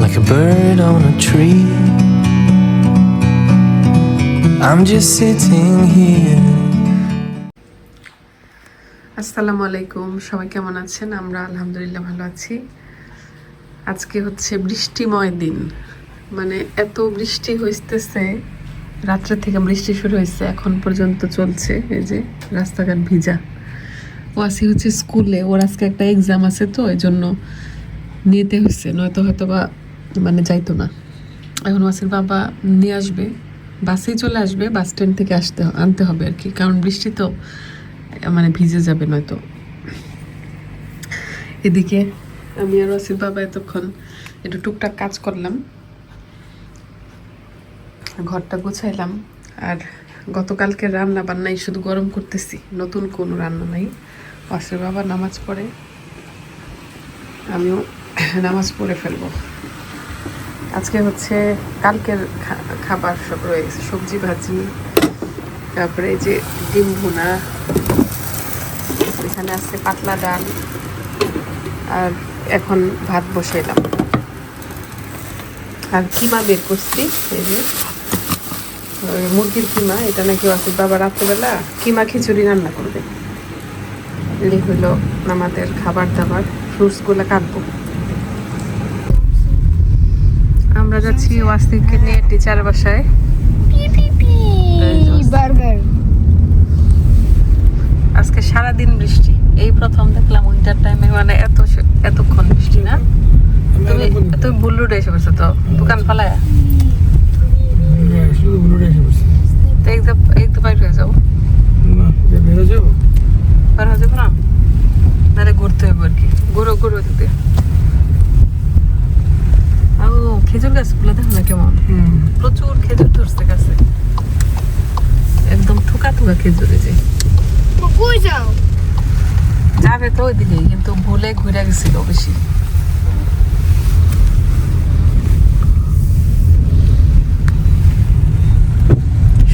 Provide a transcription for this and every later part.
like a bird on a tree. I'm just sitting here. আসসালামু আলাইকুম। সবাই কেমন আছেন? আমরা আলহামদুলিল্লাহ ভালো আছি। আজকে হচ্ছে বৃষ্টিময় দিন। মানে এত বৃষ্টি হইতেছে, রাত্রে থেকে বৃষ্টি শুরু হয়েছে এখন পর্যন্ত চলছে এই যে রাস্তাঘাট ভিজা। ও ওয়াসি হচ্ছে স্কুলে, ওর আজকে একটা এক্সাম আছে তো এই জন্য নিতে হচ্ছে নয়তো হয়তো বা মানে যাইতো না। এখন ওয়াসির বাবা নিয়ে আসবে, বাসেই চলে আসবে, বাস স্ট্যান্ড থেকে আসতে আনতে হবে আর কি, কারণ বৃষ্টি তো মানে ভিজে যাবে নয়তো। এদিকে আমি আর ওয়াসির বাবা এতক্ষণ একটু টুকটাক কাজ করলাম। ঘরটা গুছাইলাম আর গতকালকে রান্না বান্নাই শুধু গরম করতেছি, নতুন কোনো রান্না নাই। ওয়াসির বাবা নামাজ পড়ে, আমিও নামাজ পড়ে ফেলব। আজকে হচ্ছে কালকের খাবার সব রয়ে গেছে সবজি ভাজি, তারপরে যে ডিম ভুনা, এখানে আছে পাতলা ডাল, আর এখন ভাত বসাইলাম আর কিমা বের করছি, এই যে মুরগির কিমা, এটা নাকি আসিফ বাবা রাত্রেবেলা কিমা খিচুড়ি রান্না করবে। এই হলো আমাদের খাবার দাবার, ফ্রুটসগুলো কাটবো। আমরা যাচ্ছি ওয়াসিফকে নিয়ে টিচার বাসায়। আজকে সারা দিন বৃষ্টি। এই প্রথম দেখলাম উইন্টার টাইমে মানে এত এতক্ষণ বৃষ্টি না? তুমি তুমি বুল্লুড এসে বসে তো? দোকান ফালায় তো বাইরে হয়ে যাও না এটা বেরো যাব? বাইরে যাব না? নাহলে ঘুরতে হবে আর কি। ঘুরো ঘুরো দিতে ও খেজুর গাছগুলো দেখো না কেমন? হুম। প্রচুর খেজুর ধরছে গাছে। একদম ঠুকা ঠুকা খেজুর যে। কই যাও? যাবে তো ওইদিকে কিন্তু ভুলে ঘুরে গেছিল বেশি।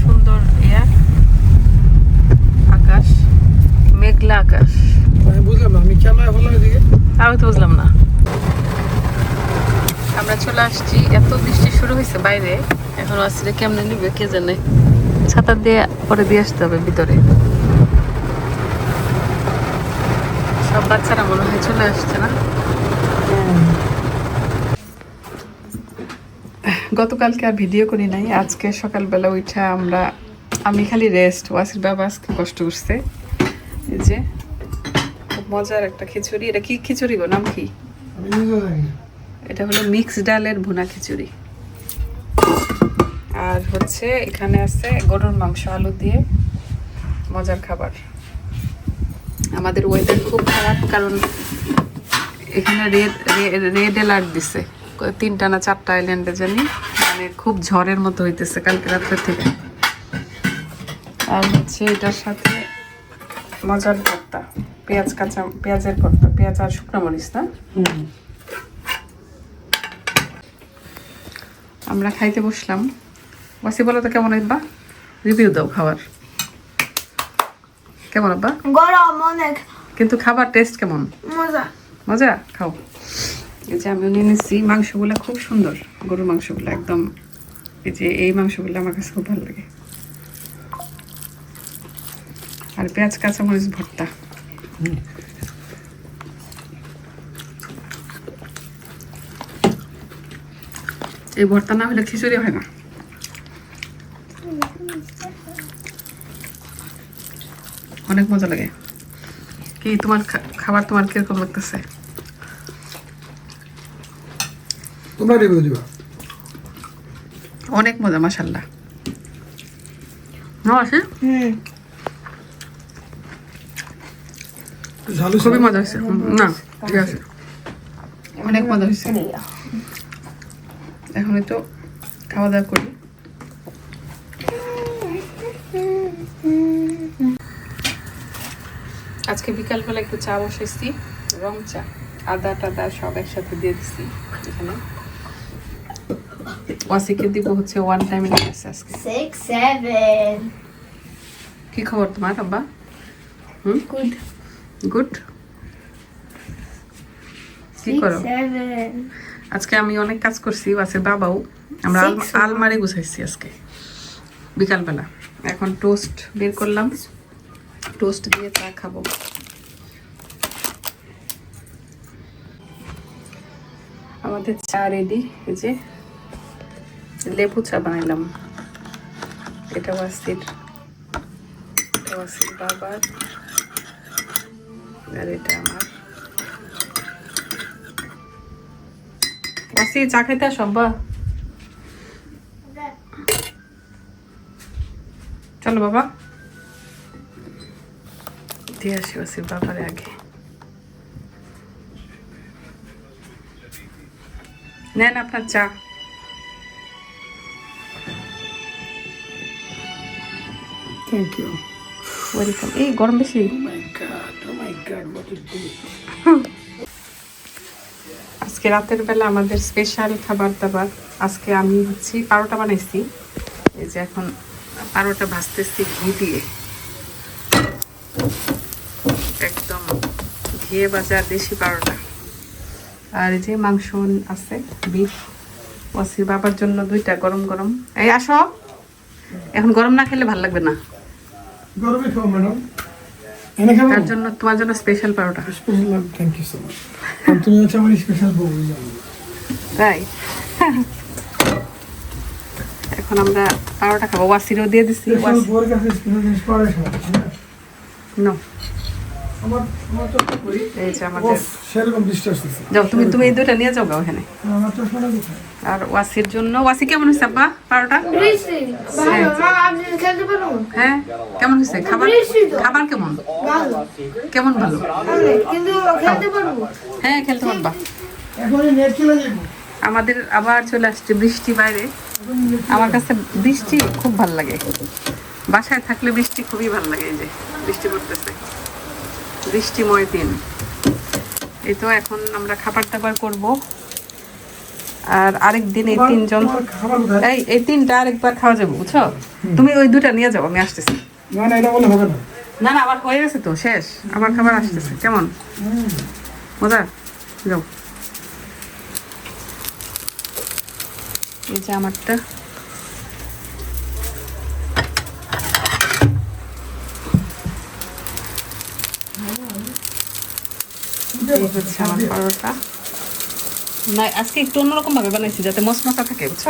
সুন্দর ইয়া আকাশ মেঘলা আকাশ। আমি বুঝলাম না আমি কেন হলো এদিকে। আমি তো বুঝলাম না। আমরা চলে আসছি। এত বৃষ্টি শুরু হয়েছে বাইরে। এখন আসলে কেমনে নিবে কে জানে? ছাতা দিয়ে পরে দিয়ে আসতে হবে ভিতরে। সব বাচ্চারা মনে হয় চলে আসছে না? গতকালকে আর ভিডিও করি নাই। আজকে সকালবেলা উঠা আমরা আমি খালি রেস্ট ওয়াসির বাবা আজকে কষ্ট করছে। এই যে খুব মজার একটা খিচুড়ি। এটা কি খিচুড়ি গো? নাম কি? এটা হলো মিক্স ডালের ভুনা খিচুড়ি। আর হচ্ছে এখানে আছে গরুর মাংস, আলু দিয়ে মজার খাবার। আমাদের ওয়েদার খুব খারাপ কারণ এখানে রেড রেড দিছে। তিনটা না চারটা আইল্যান্ডে জানি মানে খুব ঝড়ের মতো হইতেছে কালকে রাত্রে থেকে। আর হচ্ছে এটার সাথে মজার ভর্তা, পেঁয়াজ কাঁচা, পেঁয়াজের ভর্তা, পেঁয়াজ আর শুকনো মরিচ না? আমরা খাইতে বসলাম। ওয়াসি বলো তো কেমন আব্বা? রিভিউ দাও খাবার। কেমন আব্বা? গরম অনেক। কিন্তু খাবার টেস্ট কেমন? মজা। মজা? খাও। এই যে আমি নিয়ে নিচ্ছি মাংসগুলো খুব সুন্দর। গরুর মাংসগুলো একদম। এই যে এই মাংসগুলো আমার কাছে খুব ভালো লাগে। আর পেঁয়াজ কাঁচামরিচ ভর্তা। এই ভর্তা না হলে খিচুড়ি হয় না। অনেক মজা লাগে। কি তোমার খাবার তোমার কীরকম লাগতেছে? তোমরা রিভিউ দিবা। অনেক মজা মাসাল্লাহ না আছে হুম। খুবই মজা হয়েছে। না ঠিক আছে। অনেক মজা হয়েছে। এখন তো খাওয়া দাওয়া করি। আজকে বিকালবেলা একটু চা বসাইছি রং চা আদা টাদা সব একসাথে দিয়ে দিছি এখানে। ওয়াসিকে দিব হচ্ছে ওয়ান টাইম আজকে। কি খবর তোমার আব্বা? হুম? গুড গুড কি করো? আজকে আমি অনেক কাজ করছি আছে বাবাও। আমরা আলমারি গুছাইছি আজকে বিকালবেলা। এখন টোস্ট বের করলাম। টোস্ট দিয়ে চা খাব। আমাদের চা রেডি এই যে লেবু চা বানাইলাম। এটা ওয়াসির ওয়াসির বাবার। আর এটা আমার। ওয়াসি চা খাইতে আসো আব্বা। চলো বাবা। দিয়ে আসি ওয়াসির বাবারে আগে। নেন আপনার চা। থ্যাংক ইউ ওয়েলকাম এই গরম বেশি। My god oh my god what is this আজকে রাতের বেলা আমাদের স্পেশাল খাবার দাবার আজকে আমি হচ্ছি পারোটা বানাইছি। এই যে এখন পারোটা ভাজতেছি ঘি দিয়ে। একদম ঘিয়ে ভাজা দেশি পারোটা। আর এই যে মাংস আছে, বিফ। ওয়াসির বাবার জন্য দুইটা গরম গরম। এই আসো। এখন গরম না খেলে ভালো লাগবে না। গরমে খাও ম্যাডাম। এনে খাব? তার জন্য তোমার জন্য special paratha. Special thank you so much তুমি হচ্ছে আমার স্পেশাল বউ তাই এখন আমরা পারোটা খাব। ওয়াসিরও দিয়ে দিছি স্পেশাল কাছে স্পেশাল জিনিস পাওয়া যায় না আমার আমার তো করি এই যে আমাদের সেরকম দৃষ্টি যাও তুমি তুমি এই দুইটা নিয়ে যাও ওখানে। আমার কোথায়? আর ওয়াসির জন্য। ওয়াসি কেমন হয়েছে আব্বা? পারোটা? পারব? হ্যাঁ? কেমন হয়েছে? খাবার? খাবার কেমন? কেমন ভালো? আমি কিন্তু খেলতে পারব? হ্যাঁ খেলতে পারবা। আমাদের আবার চলে আসছে বৃষ্টি বাইরে। আমার কাছে বৃষ্টি খুব ভালো লাগে। বাসায় থাকলে বৃষ্টি খুবই ভালো লাগে এই যে বৃষ্টি পড়তেছে। বৃষ্টিময় দিন। এই তো এখন আমরা খাবার দাবার করব। আর আরেক দিন এই তিনজন এই এই তিনটা আরেকবার খাওয়া যাবে বুঝছ? তুমি ওই দুটা নিয়ে যাও আমি আসতেছি। না না এটা বলে হবে না। না না আবার হয়ে গেছে তো শেষ। আবার খাবার আসতেছে কেমন? মজা? যাও। এই যে আমারটা। আমার পরোটা। না আজকে একটু অন্যরকম ভাবে বানাইছি যাতে মশমশা থাকে বুঝছ?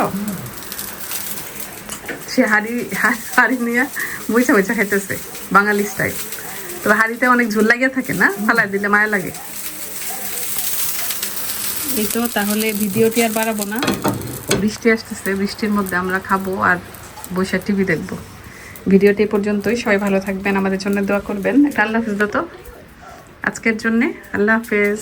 সে হাড়ি হাড়ি নিয়ে বইসা বইসা খাইতেছে বাঙালি স্টাইল তবে হাড়িতে অনেক ঝোল লাগিয়ে থাকে না? ফালাই দিলে মায়া লাগে। এই তো তাহলে ভিডিওটি আর বাড়াবো না। বৃষ্টি আসতেছে বৃষ্টির মধ্যে আমরা খাব আর বৈশাখ টিভি দেখব। ভিডিওটি এ পর্যন্তই। সবাই ভালো থাকবেন আমাদের জন্য দোয়া করবেন। একটা আল্লাহ হাফিজ তো আজকের জন্যে আল্লাহ হাফেজ।